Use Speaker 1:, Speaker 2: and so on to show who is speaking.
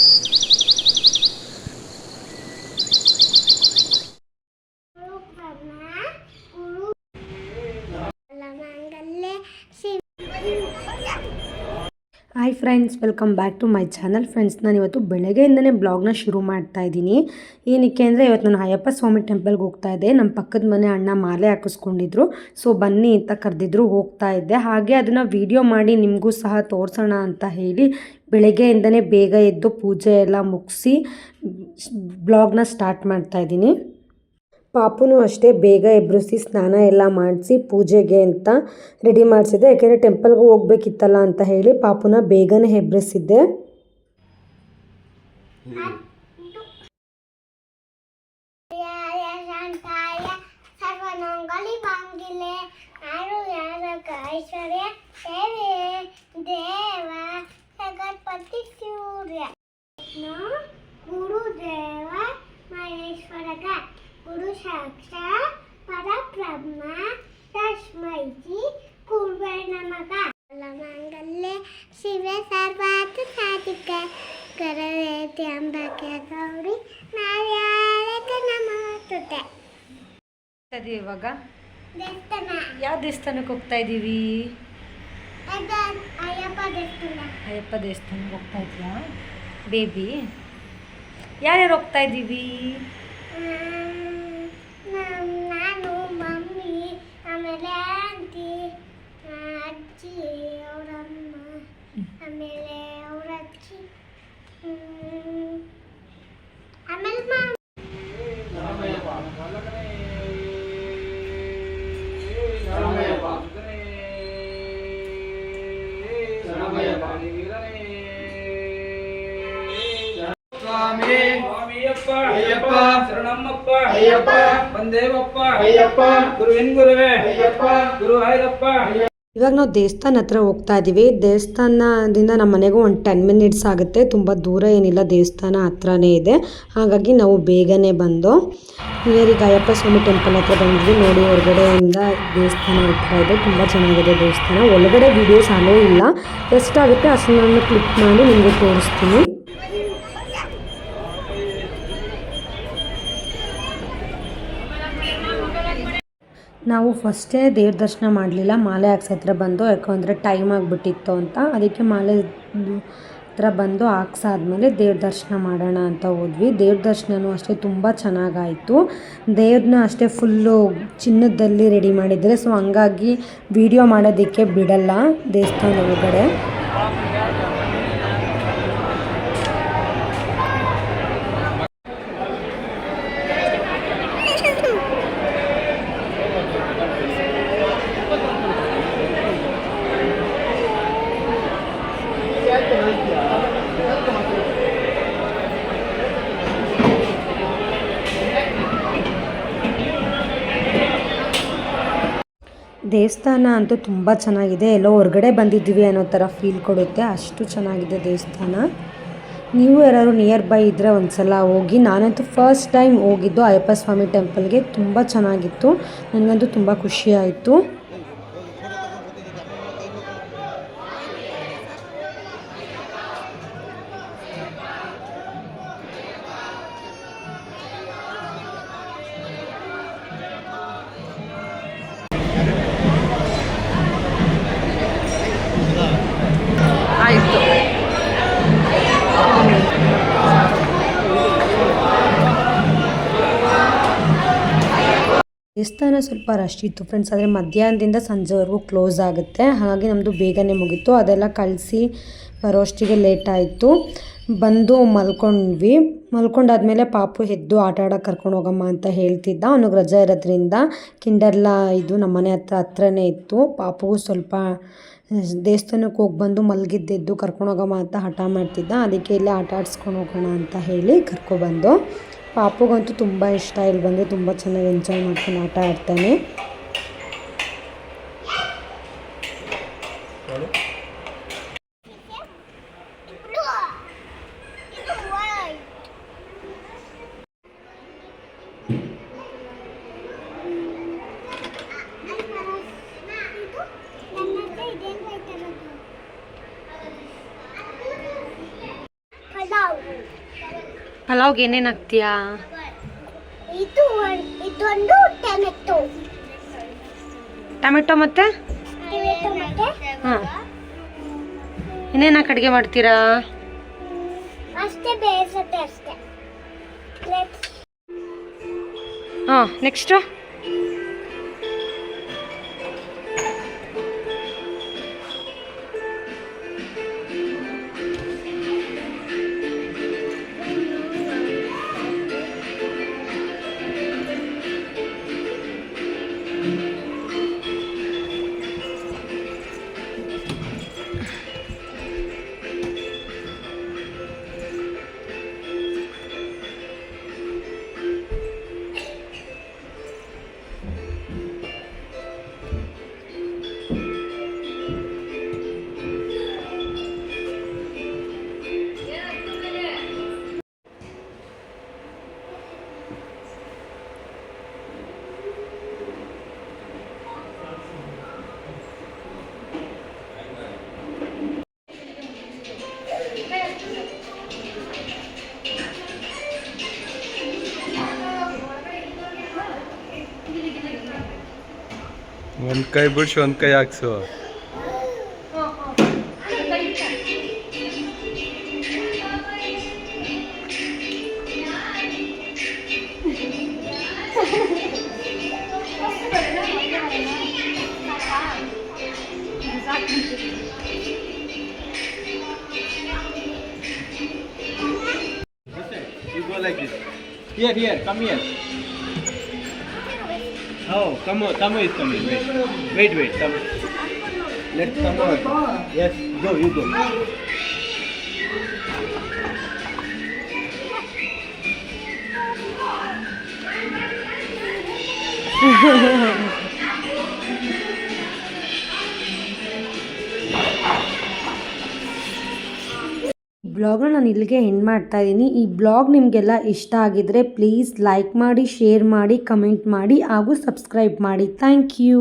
Speaker 1: あ! Hi friends welcome back to my channel friends ನಾನು ಇವತ್ತು ಬೆಳಗ್ಗೆಯಿಂದನೇ ಬ್ಲಾಗ್ನ ಶುರು ಮಾಡ್ತಾ ಇದ್ದೀನಿ. ಏನಕ್ಕೆ ಅಂದರೆ ಇವತ್ತು ನಾನು ಅಯ್ಯಪ್ಪ ಸ್ವಾಮಿ ಟೆಂಪಲ್ಗೆ ಹೋಗ್ತಾ ಇದ್ದೆ. ನಮ್ಮ ಪಕ್ಕದ ಮನೆ ಅಣ್ಣ ಮಾಲೆ ಹಾಕಿಸ್ಕೊಂಡಿದ್ರು. ಸೊ ಬನ್ನಿ ಅಂತ ಕರೆದಿದ್ರು ಹೋಗ್ತಾ ಇದ್ದೆ. ಹಾಗೆ ಅದನ್ನು ವೀಡಿಯೋ ಮಾಡಿ ನಿಮಗೂ ಸಹ ತೋರಿಸೋಣ ಅಂತ ಹೇಳಿ ಬೆಳಗ್ಗೆಯಿಂದನೇ ಬೇಗ ಎದ್ದು ಪೂಜೆ ಎಲ್ಲ ಮುಗಿಸಿ ಬ್ಲಾಗ್ನ ಸ್ಟಾರ್ಟ್ ಮಾಡ್ತಾ ಇದ್ದೀನಿ. ಪಾಪುನು ಅಷ್ಟೇ, ಬೇಗ ಎಬ್ಬಿಸಿ ಸ್ನಾನ ಎಲ್ಲ ಮಾಡಿಸಿ ಪೂಜೆಗೆ ಅಂತ ರೆಡಿ ಮಾಡಿಸಿದ್ದೆ. ಯಾಕೆಂದರೆ ಟೆಂಪಲ್ಗೆ ಹೋಗ್ಬೇಕಿತ್ತಲ್ಲ ಅಂತ ಹೇಳಿ ಪಾಪುನ ಬೇಗನೆ ಎಬ್ಬಿಸಿದ್ದೆ
Speaker 2: ಗುರುದೇವ ಗುರು ಸಾಕ್ಷಾತ್ ಪರಬ್ರಹ್ಮ ತಸ್ಮೈ ಶ್ರೀ ನಮಗ ಮಂಗಲ್ಯ ಶಿವ ಸರ್ವಾತ ಸಾಧಿಕ ಕರವೇತಿ ಅಂಬಕ್ಕೆ ಗೌರಿ ನಾವ್ಯಾಳಕ ನಮಸ್ತುತೆ
Speaker 1: ಸರಿ
Speaker 2: ಇವಾಗ
Speaker 1: ಯಾವ ದೇವಸ್ಥಾನಕ್ಕೆ ಹೋಗ್ತಾ ಇದ್ದೀವಿ?
Speaker 2: ಅಯ್ಯಪ್ಪ ದೇವಸ್ಥಾನ.
Speaker 1: ಅಯ್ಯಪ್ಪ ದೇವಸ್ಥಾನಕ್ಕೆ ಹೋಗ್ತಾ ಇದೆಯಾ ಬೇಬಿ ಯಾರ್ಯಾರು ಹೋಗ್ತಾ ಇದ್ದೀವಿ?
Speaker 2: ನಾನು ಮಮ್ಮಿ ಆಮೇಲೆ ಆಂಟಿ ಅಜ್ಜಿ ಅವರಮ್ಮ ಆಮೇಲೆ
Speaker 3: ಅಯ್ಯಪ್ಪ
Speaker 4: ಶರಣಮ್ಮಪ್ಪ
Speaker 3: ಅಯ್ಯಪ್ಪ.
Speaker 4: ಬಂದೇವಪ್ಪ
Speaker 3: ಅಯ್ಯಪ್ಪ.
Speaker 4: ಗುರುವಿನ್ ಗುರುವೆ
Speaker 3: ಅಯ್ಯಪ್ಪ.
Speaker 4: ಗುರು ಆಯ್ದಪ್ಪ
Speaker 1: ಇವಾಗ ನಾವು ದೇವಸ್ಥಾನ ಹತ್ರ ಹೋಗ್ತಾ ಇದ್ದೀವಿ ದೇವಸ್ಥಾನದಿಂದ ನಮ್ಮ ಮನೆಗೂ ಒಂದು ಟೆನ್ ಮಿನಿಟ್ಸ್ ಆಗುತ್ತೆ. ತುಂಬ ದೂರ ಏನಿಲ್ಲ ದೇವಸ್ಥಾನ ಹತ್ರನೇ ಇದೆ. ಹಾಗಾಗಿ ನಾವು ಬೇಗನೆ ಬಂದು ನಿಯರಿಗೆ ಅಯ್ಯಪ್ಪ ಸ್ವಾಮಿ ಟೆಂಪಲ್ ಹತ್ರ ಬಂದ್ವಿ ನೋಡಿ ಹೊರಗಡೆಯಿಂದ ದೇವಸ್ಥಾನ ಹೋಗ್ತಾ ಇದೆ. ತುಂಬ ಚೆನ್ನಾಗಿದೆ ದೇವಸ್ಥಾನ. ಒಳಗಡೆ ವೀಡಿಯೋಸ್ ಅಲೋ ಇಲ್ಲ. ಎಷ್ಟಾಗುತ್ತೆ ಅಷ್ಟನ್ನು ಕ್ಲಿಕ್ ಮಾಡಿ ನಿಮಗೆ ತೋರಿಸ್ತೀನಿ. ನಾವು ಫಸ್ಟೇ ದೇವ್ರ ದರ್ಶನ ಮಾಡಲಿಲ್ಲ. ಮಾಲೆ ಹಾಕ್ಸೋ ಹತ್ರ ಬಂದು, ಯಾಕಂದರೆ ಟೈಮ್ ಆಗಿಬಿಟ್ಟಿತ್ತು ಅಂತ. ಅದಕ್ಕೆ ಮಾಲೆ ಹತ್ರ ಬಂದು ಹಾಕ್ಸಾದ್ಮೇಲೆ ದೇವ್ರ ದರ್ಶನ ಮಾಡೋಣ ಅಂತ ಹೋದ್ವಿ. ದೇವ್ರ ದರ್ಶನವೂ ಅಷ್ಟೇ ತುಂಬ ಚೆನ್ನಾಗಾಯಿತು. ದೇವ್ರನ್ನ ಅಷ್ಟೇ ಫುಲ್ಲು ಚಿನ್ನದಲ್ಲಿ ರೆಡಿ ಮಾಡಿದ್ದಾರೆ. ಸೊ ಹಂಗಾಗಿ ವಿಡಿಯೋ ಮಾಡೋದಕ್ಕೆ ಬಿಡಲ್ಲ ದೇವಸ್ಥಾನ ಒಳಗಡೆ. ದೇವಸ್ಥಾನ ಅಂತೂ ತುಂಬ ಚೆನ್ನಾಗಿದೆ. ಎಲ್ಲೋ ಹೊರಗಡೆ ಬಂದಿದ್ದೀವಿ ಅನ್ನೋ ಥರ ಫೀಲ್ ಕೊಡುತ್ತೆ. ಅಷ್ಟು ಚೆನ್ನಾಗಿದೆ ದೇವಸ್ಥಾನ. ನೀವು ಯಾರಾದ್ರು ನಿಯರ್ ಬೈ ಇದ್ದರೆ ಒಂದು ಸಲ ಹೋಗಿ. ನಾನಂತೂ ಫಸ್ಟ್ ಟೈಮ್ ಹೋಗಿದ್ದು ಅಯ್ಯಪ್ಪ ಸ್ವಾಮಿ ಟೆಂಪಲ್ಗೆ ತುಂಬ ಚೆನ್ನಾಗಿತ್ತು. ನನಗಂತೂ ತುಂಬ ಖುಷಿ ದೇವಸ್ಥಾನ ಸ್ವಲ್ಪ ರಶ್ ಇತ್ತು ಫ್ರೆಂಡ್ಸ್ ಆದರೆ ಮಧ್ಯಾಹ್ನದಿಂದ ಸಂಜೆವರೆಗೂ ಕ್ಲೋಸ್ ಆಗುತ್ತೆ. ಹಾಗಾಗಿ ನಮ್ಮದು ಬೇಗನೆ ಮುಗೀತು. ಅದೆಲ್ಲ ಕಳಿಸಿ ಬರೋಷ್ಟಿಗೆ ಲೇಟ್ ಆಯಿತು. ಬಂದು ಮಲ್ಕೊಂಡ್ವಿ. ಮಲ್ಕೊಂಡಾದ್ಮೇಲೆ ಪಾಪು ಎದ್ದು ಆಟ ಆಡೋಕೆ ಕರ್ಕೊಂಡು ಹೋಗಮ್ಮ ಅಂತ ಹೇಳ್ತಿದ್ದ. ಅವನಿಗೆ ರಜೆ ಇರೋದ್ರಿಂದ ಕಿಂಡರ್ಲ ಇದು ನಮ್ಮ ಮನೆ ಹತ್ರ ಹತ್ರನೇ ಇತ್ತು. ಪಾಪುಗೂ ಸ್ವಲ್ಪ ದೇವಸ್ಥಾನಕ್ಕೆ ಹೋಗಿ ಬಂದು ಮಲಗಿದ್ದೆದ್ದು ಕರ್ಕೊಂಡು ಹೋಗಮ್ಮ ಅಂತ ಹಠ ಮಾಡ್ತಿದ್ದ. ಅದಕ್ಕೆ ಇಲ್ಲೇ ಆಟ ಆಡಿಸ್ಕೊಂಡು ಹೋಗೋಣ ಅಂತ ಹೇಳಿ ಕರ್ಕೊಬಂದು ಪಾಪುಗಂತೂ ತುಂಬ ಇಷ್ಟ ಇಲ್ಲಿ ಬಂದು ತುಂಬ ಚೆನ್ನಾಗಿ ಎಂಜಾಯ್ ಮಾಡ್ಕೊಂಡು ಆಟ ಆಡ್ತಾನೆ ಪಲಾವ್ಗೆ ಏನೇನು ಹಾಕ್ತೀಯಾ?
Speaker 2: ಇದು ಇದೊಂದು ಟೊಮೆಟೊ.
Speaker 1: ಟೊಮೆಟೊ ಮತ್ತು? ಹಾಂ. ಇನ್ನೇನು ಹಾಕಿ ಅಡುಗೆ ಮಾಡ್ತೀರಾ?
Speaker 2: ಅಷ್ಟೇ ಬೇಯಿಸುತ್ತೆ ಅಷ್ಟೇ.
Speaker 1: ಹಾಂ ನೆಕ್ಸ್ಟು
Speaker 5: ಕೈ ಬಿಡ್ಸಿ ಒಂದ್ ಕೈ ಹಾಕ್ಸು
Speaker 6: You go like this. Here, here, come here. Oh, Tamu, Tamu is coming. Wait, wait, wait. Tamu. Let Tamu. Yes, go, you go.
Speaker 1: ಬ್ಲಾಗ್ನ ನಾನು ಇಲ್ಲಿಗೆ ಎಂಡ್ ಮಾಡ್ತಾ ಇದ್ದೀನಿ. ಈ ಬ್ಲಾಗ್ ನಿಮಗೆಲ್ಲ ಇಷ್ಟ ಆಗಿದ್ರೆ ಪ್ಲೀಸ್ ಲೈಕ್ ಮಾಡಿ ಶೇರ್ ಮಾಡಿ ಕಮೆಂಟ್ ಮಾಡಿ ಹಾಗೂ ಸಬ್ಸ್ಕ್ರೈಬ್ ಮಾಡಿ. Thank you